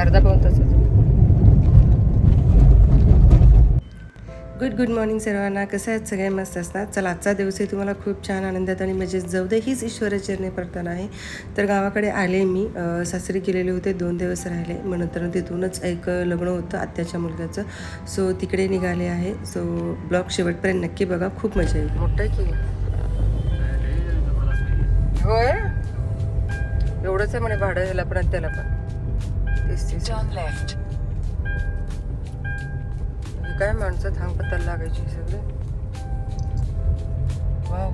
अर्धा पाऊन तासाचं गुड गुड मॉर्निंग सर्वांना. कसं आहेत? सगळे मस्त असतात. चला आजचा दिवसही तुम्हाला खूप छान आनंदात आणि मजेत जाऊ दे. हीच ईश्वराचरणी प्रार्थना आहे. तर गावाकडे आले मी. सासरी गेलेले होते. दोन दिवस राहिले. मग नंतर तिथूनच एक लग्न होतं आत्याच्या मुलग्याचं. सो तिकडे निघाले आहे. सो ब्लॉग शेवटपर्यंत नक्की बघा. खूप मजा येईल. मोठं की? होय? एवढंच आहे म्हणे भाडं ह्याला पण त्याला पण. Left. हे काय माणसं थांब पत्ताला लागायची सगळे वाव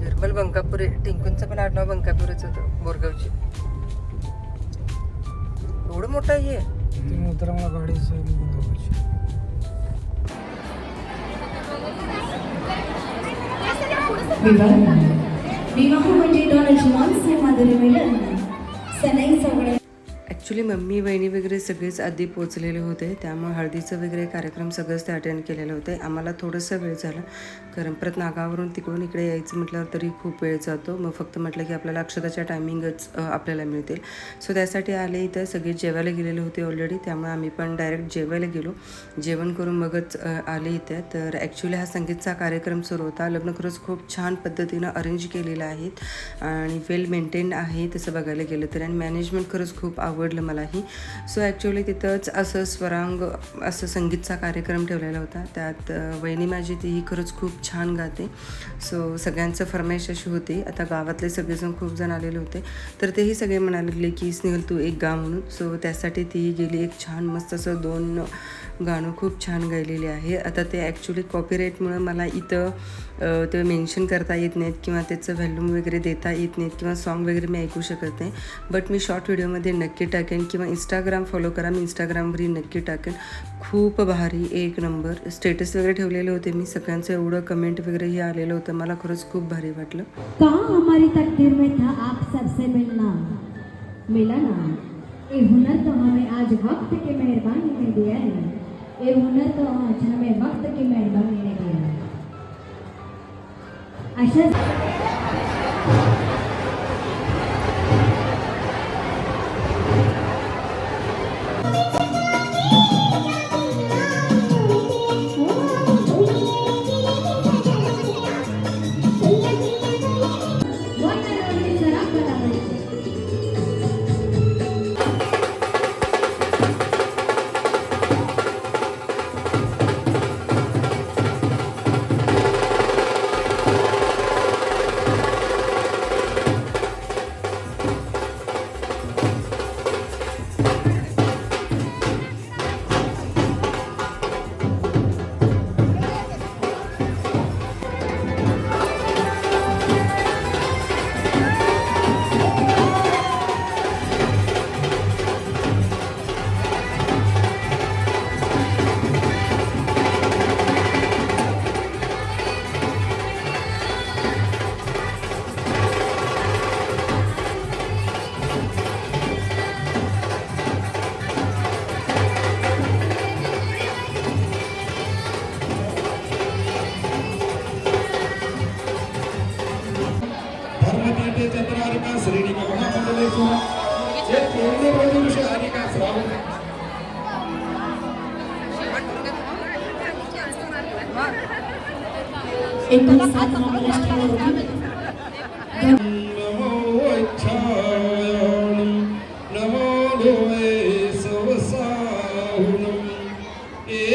निर्मल बंकापुरे टिंकूंचं पण आडनाव बंकापुरेच होतं बोरगावची. एवढं मोठं आहे हे. तुम्ही उतरा मला गाडी विवाह म्हणजे दोनच अजमान माधुरी मिलन. सनई सगळे ॲक्च्युली मम्मी बहिणी वगैरे सगळेच आधी पोचलेले होते. त्यामुळे हळदीचं वगैरे कार्यक्रम सगळंच ते अटेंड केलेले होते. आम्हाला थोडंसं वेळ झाला. कारण परत नागावरून तिकडून इकडे यायचं म्हटल्यावर तरी खूप वेळ जातो. मग फक्त म्हटलं की आपल्याला अक्षताच्या टायमिंगच आपल्याला मिळतील. सो त्यासाठी आले इथं. सगळे जेवायला गेलेले होते ऑलरेडी त्यामुळे आम्ही पण डायरेक्ट जेवायला गेलो. जेवण करून मगच आले इथे. तर ॲक्च्युली हा संगीतचा कार्यक्रम सुरू होता. लग्न खरंच खूप छान पद्धतीनं अरेंज केलेलं आहेत आणि वेल मेंटेन आहे तसं बघायला गेलं तर. आणि मॅनेजमेंट खरंच खूप आवडलं. मलाही. सो ॲक्च्युली तिथंच असं स्वरांग असं संगीतचा कार्यक्रम ठेवलेला होता. त्यात वहिनी माझी तीही खरंच खूप छान गाते. सो सगळ्यांचं फरमाईश अशी होती. आता गावातले सगळेजण खूप जण आलेले होते. तर तेही सगळे म्हणाले लागले की स्नेहल तू एक गा म्हणून. सो त्यासाठी ती गेली एक छान मस्त असं दोन गाणं खूप छान गायलेली आहे. आता ते ॲक्च्युली कॉपीराईटमुळं मला इथं ते मेन्शन करता येत नाहीत किंवा त्याचं व्हॅल्यूम वगैरे देता येत नाहीत किंवा सॉन्ग वगैरे मी ऐकू शकत नाही. बट मी शॉर्ट व्हिडिओमध्ये नक्की टाकेन किंवा इंस्टाग्राम फॉलो करा. मी इंस्टाग्रामवरही नक्की टाकेन. खूप भारी एक नंबर स्टेटस वगैरे ठेवलेले होते मी. सगळ्यांचं एवढं कमेंट वगैरेही आलेलं होतं. मला खरंच खूप भारी वाटलं. का हमारी तकदीर में था आप सबसे मिलना? मिला ना? ये हुनर तो हमें आज वक्त की मेहरबानी ने दिया है। ये हुनर तो आज हमें वक्त की मेहरबानी ने दिया है। अशाच એકવીસ સાતમો મહારાષ્ટ્ર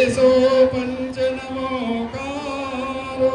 એસો પંચનમો કારો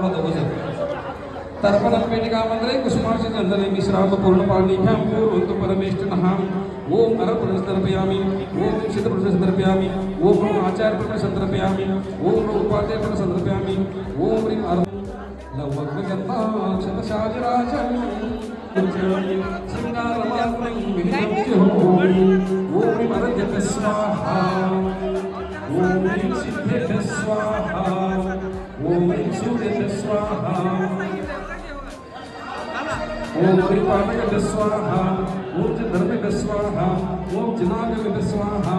ठेवा हात जोडा दोघं जण तर्पण पेटिका मंत्रे कुसुमाशी चंदने मिश्राम पूर्ण पाणी ह्याम पूर्वंतु परमेष्ठ नहाम ओम अरपण संदर्पयामी ओम सिद्धपुरुष संदर्पयामी ओम आचार्य पुरुष संदर्पयामी ओम उपाध्याय पुरुष संदर्पयामी ओम ह्रीं अर लवग्गन्धा क्षतशालिराजम् शृङ्गारमात्रं विहितं ओम ह्रीं अरजत स्वाहा ओम ह्रीं सिद्धेत स्वाहा ओम ह्रीं सूर्यत स्वाहा ओम परिपालक स्वाहा ओम च धर्मिक स्वाहा ओम जनागमिक स्वाहा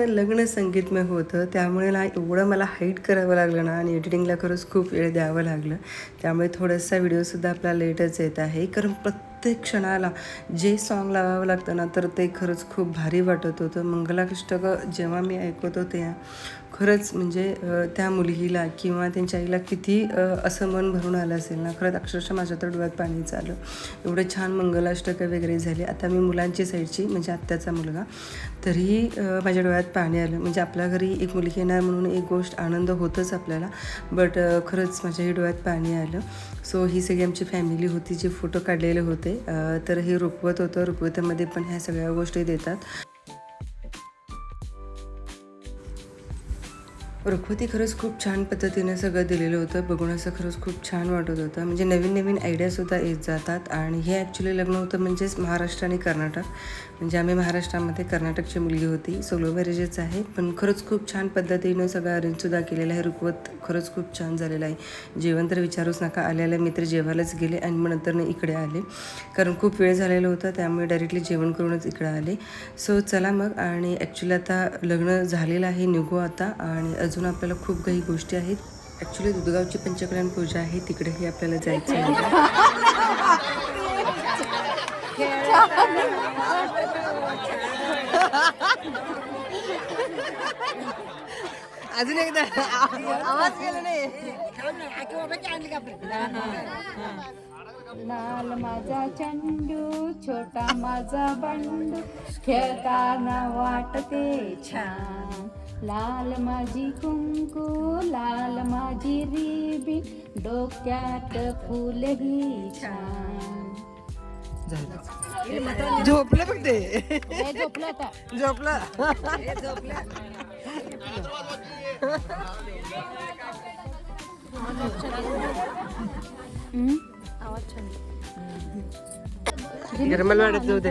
पूर्ण लग्न संगीतमय होतं. त्यामुळे ना एवढं मला हाईट करावं लागलं ना आणि एडिटिंगला खरंच खूप वेळ द्यावं लागलं. त्यामुळे थोडासा व्हिडिओसुद्धा आपला लेटच येत आहे. कारण प्रत्येक क्षणाला जे सॉन्ग लावावं लागतं ना तर ते खरंच खूप भारी वाटत होतं. मंगलाष्टकं जेव्हा मी ऐकत होते खरंच म्हणजे त्या मुलगीला किंवा त्यांच्या आईला किती असं मन भरून आलं असेल ना खरंच अक्षरशः माझ्या तर डोळ्यात पाणी चाललं. एवढं छान मंगलाष्टकं वगैरे झाले. आता मी मुलांची साईडची म्हणजे आत्याचा मुलगा तरीही माझ्या डोळ्यात पाणी आलं. म्हणजे आपल्या घरी एक मुलगी येणार म्हणून एक गोष्ट आनंद होतच आपल्याला बट खरंच माझ्याही डोळ्यात पाणी आलं. सो ही सगळी आमची फॅमिली होती जे फोटो काढलेले होते. तर हे रुपवत होतं. रुपवतामध्ये पण ह्या सगळ्या गोष्टी देतात. रुखवती खरंच खूप छान पद्धतीने सगळं दिलेलं होतं. बघून असं खरंच खूप छान वाटत होतं. म्हणजे नवीन नवीन आयडियासुद्धा येत जातात. आणि हे ॲक्च्युली लग्न होतं म्हणजेच महाराष्ट्र आणि कर्नाटक. म्हणजे आम्ही महाराष्ट्रामध्ये कर्नाटकची मुलगी होती. सोलो मॅरेजेस आहे. पण खरंच खूप छान पद्धतीनं सगळं अरेंजसुद्धा केलेलं आहे. रुखवत खरंच खूप छान झालेलं आहे. जेवण तर विचारूच नका. आल्याला मी तर जेवायलाच गेले आणि मग नंतर इकडे आले. कारण खूप वेळ झालेला होता. त्यामुळे डायरेक्टली जेवण करूनच इकडे आले. सो चला मग. आणि ॲक्च्युली आता लग्न झालेलं आहे. निघू आता. आणि अजून आपल्याला खूप काही गोष्टी आहेत. ॲक्च्युली दुधगावची पंचकल्याण पूजा आहे. तिकडेही आपल्याला जायचं आहे. अजून एकदा. आवाज केला नाही. लाल माझा चंडू छोटा माझा बंडू खेळताना वाटते छान. लाल माझी कुंकू लाल माझी रिबी डोक्यात फुलही छान. झोपलं बघ ते. हे झोपलं आता. झोपलं. गिरमलवाड्यात जाऊ दे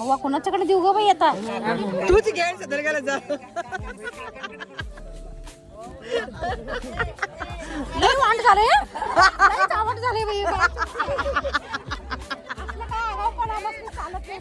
अव्वा कोणाच्याकडे देऊ ग बाई आता? तूच घ्या सदरगाला जा. लय वांड झाले चावट झाले बाई. चालत नाही.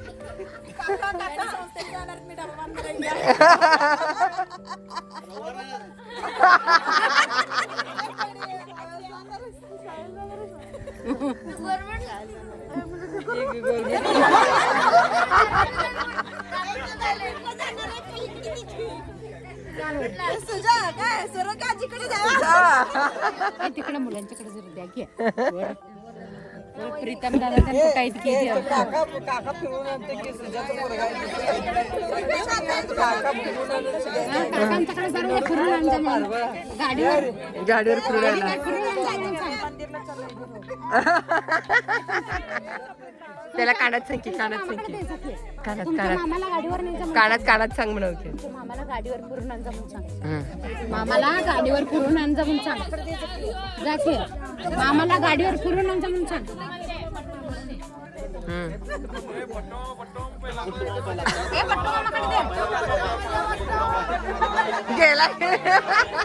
तिकडे मुलांच्याकडे जरा द्या की. प्रीतम दादा त्यांचं काही केली काकांच्याकडे जरा फिरून आणजा म्हणून. गाडीवर. गाडीवर फिरून आणजा. त्याला कानात सांग की कानात सांग की. कानात कानात मामाला गाडीवर नाही जमत. कानात कानात सांग म्हणून. तुमच्या मामाला गाडीवर फिरून आणजा म्हणून सांग. मामाला गाडीवर फिरून आणजा म्हणून सांग जा की. मामाला गाडीवर फिरून आणजा म्हणून सांग. गेला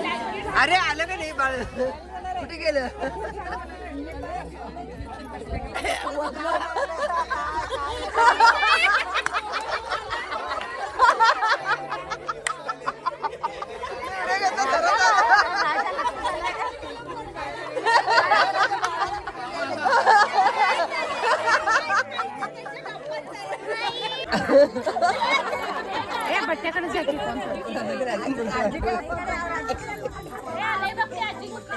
अरे आलं का नाही बाळ? कुठे गेलं? ए, बट्ट्याकडे जा की. कोण.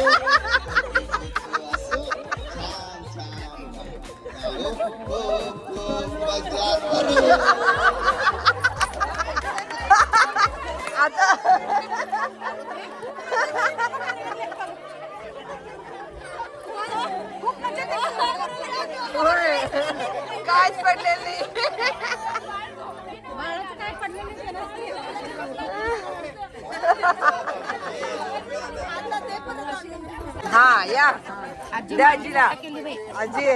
Oh, आजीला. आजी.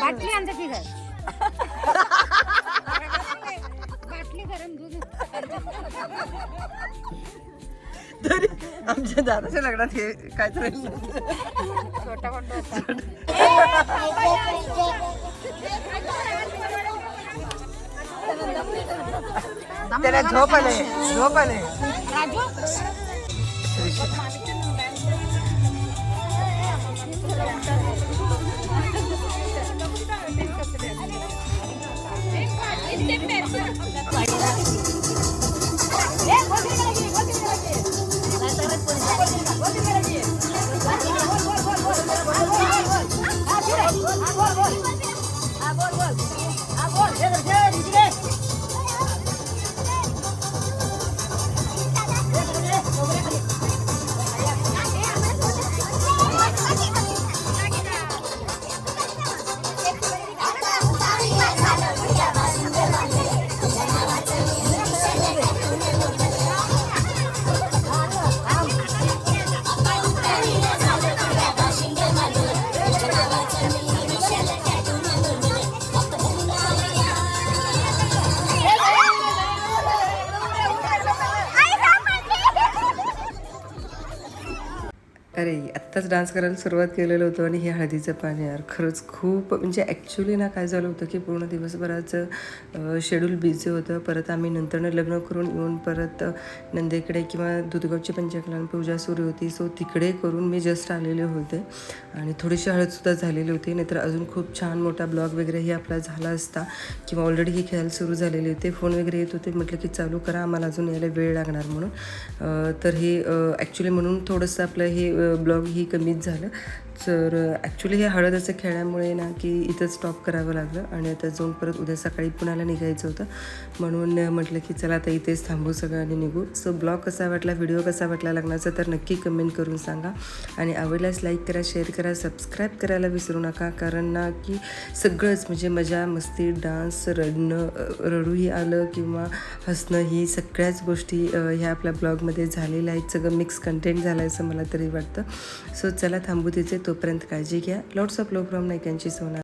बाटली आणजा की गं. बाटली गरम दूध तरी आमच्या दादाच्या लग्नात हे काय तर छोटा होता त्याला झोप आले आत्ताच डान्स करायला सुरुवात केलेलं होतं आणि हे हळदीचं पाणी यार. खरंच खूप म्हणजे ॲक्च्युली ना काय झालं होतं की पूर्ण दिवसभराचं शेड्यूल बिझी होतं. परत आम्ही नंतरनं लग्न करून येऊन परत नंदेकडे किंवा दुधगावची पंचकलान पूजा सुरू होती. सो तिकडे करून मी जस्ट आलेले होते. आणि थोडीशी हळदसुद्धा झालेली होती. नाहीतर अजून खूप छान मोठा ब्लॉग वगैरेही आपला झाला असता. किंवा ऑलरेडी ही खेळायला सुरू झालेली होते. फोन वगैरे येत होते. म्हटलं की चालू करा. आम्हाला अजून यायला वेळ लागणार म्हणून. तर हे ॲक्च्युली म्हणून थोडंसं आपलं हे ब्लॉग ही कमीच झालं. तर ॲक्च्युली हे हळद असं खेळल्यामुळे ना की इथं स्टॉप करावं लागलं आणि आता जाऊन परत उद्या सकाळी पुण्याला निघायचं होतं. म्हणून म्हटलं की चला आता इथेच थांबू सगळं आणि निघू. सो ब्लॉग कसा वाटला व्हिडिओ कसा वाटला लग्नाचा तर नक्की कमेंट करून सांगा. आणि आवडल्यास लाईक करा शेअर करा सबस्क्राईब करायला विसरू नका. कारण ना की सगळंच म्हणजे मजा मस्ती डान्स रडणं रडूही आलं किंवा हसणं ही सगळ्याच गोष्टी ह्या आपल्या ब्लॉगमध्ये झालेल्या आहेत. सगळं मिक्स कंटेंट झालं आहे असं मला तरी वाटतं. सो चला थांबू तिथे. तो तोपर्यंत काळजी घ्या. लॉट्स ऑफ लव फ्रॉम नायकांची सोना